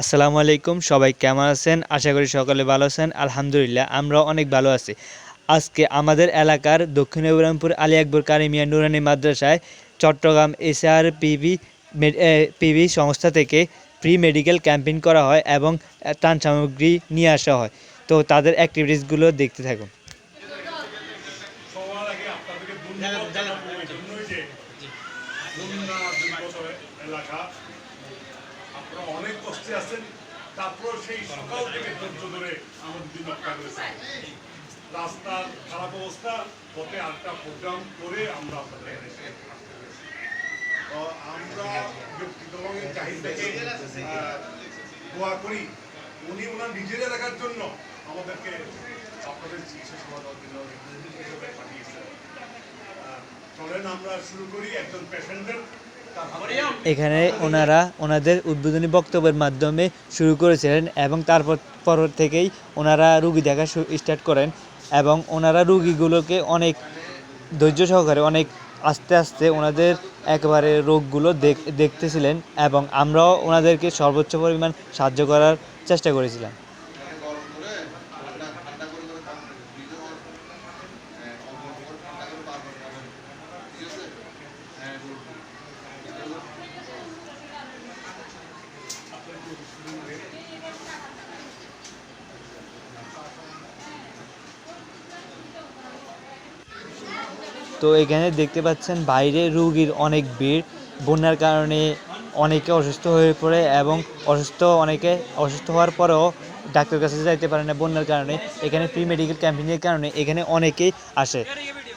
আসসালামু আলাইকুম, সবাই কেমন আছেন? আশা করি সকলে ভালো আছেন। আলহামদুলিল্লাহ আমরা অনেক ভালো আছি। আজকে আমাদের এলাকার দক্ষিণ ইব্রাহিমপুর আলী আকবর কারিমিয়া নুরানি মাদ্রাসায় চট্টগ্রাম এসআর পিভি পিভি সংস্থা থেকে প্রি মেডিকেল ক্যাম্পেইন করা হয় এবং ত্রাণ সামগ্রী নিয়ে আসা হয়। তো তাদের অ্যাক্টিভিটিসগুলো দেখতে থাকুন। এলাকা আপনারা অনেক কষ্টে আছেন। তারপর সেই সকাল থেকে ধৈর্য ধরে আমাদের দিন রক্ষা করেছেন রাস্তার খারাপ অবস্থা পথে আটটা প্রোগ্রাম করে আমরা আপনাদের আমরা ব্যক্তিগতভাবে আহ, দোয়া করি। উনি ওনার নিজের এলাকার জন্য আমাদেরকে আপনাদের চিকিৎসা সেবা দেওয়ার জন্য পাঠিয়েছেন। চলেন আমরা শুরু করি একজন পেশেন্টের এখানে ওনারা ওনাদের উদ্বোধনী বক্তব্যের মাধ্যমে শুরু করেছিলেন এবং তারপর পর থেকেই ওনারা রুগী দেখা স্টার্ট করেন এবং ওনারা রুগীগুলোকে অনেক ধৈর্য সহকারে অনেক আস্তে আস্তে ওনাদের একবারে রোগগুলো দেখ- দেখতেছিলেন এবং আমরাও ওনাদেরকে সর্বোচ্চ পরিমাণ সাহায্য করার চেষ্টা করেছিলাম গরম করে ঠান্ডা ঠান্ডা করে করে তারপরে ফ্রিজে গরম করে হ্যাঁ অল্প অল্প করে ঠান্ডা করে বারবার খাবেন ঠিক আছে হ্যাঁ বলুন তো এখানে দেখতে পাচ্ছেন বাইরে রুগীর অনেক ভিড়। বন্যার কারণে অনেকে অসুস্থ হয়ে পড়ে এবং অসুস্থ অনেকে অসুস্থ হওয়ার পরেও ডাক্তার কাছে যাইতে পারে না বন্যার কারণে। এখানে প্রি মেডিকেল ক্যাম্পেইনের কারণে এখানে অনেকেই আসে।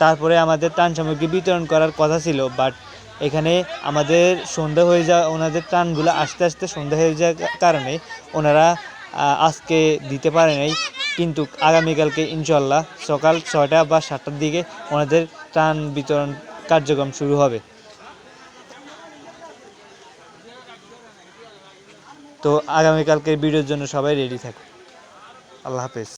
তারপরে আমাদের ত্রাণ সামগ্রী বিতরণ করার কথা ছিল বাট এখানে আমাদের সন্ধ্যা হয়ে যাওয়া, ওনাদের ত্রাণগুলো আস্তে আস্তে সন্ধ্যা হয়ে যাওয়ার কারণে ওনারা আজকে দিতে পারে নাই। কিন্তু আগামীকালকে ইনশাল্লাহ সকাল ছয়টা বা সাতটার দিকে ওনাদের ত্রাণ বিতরণ কার্যক্রম শুরু হবে। তো আগামীকালকে ভিডিওর জন্য সবাই রেডি থাকুন আল্লাহ হাফেজ।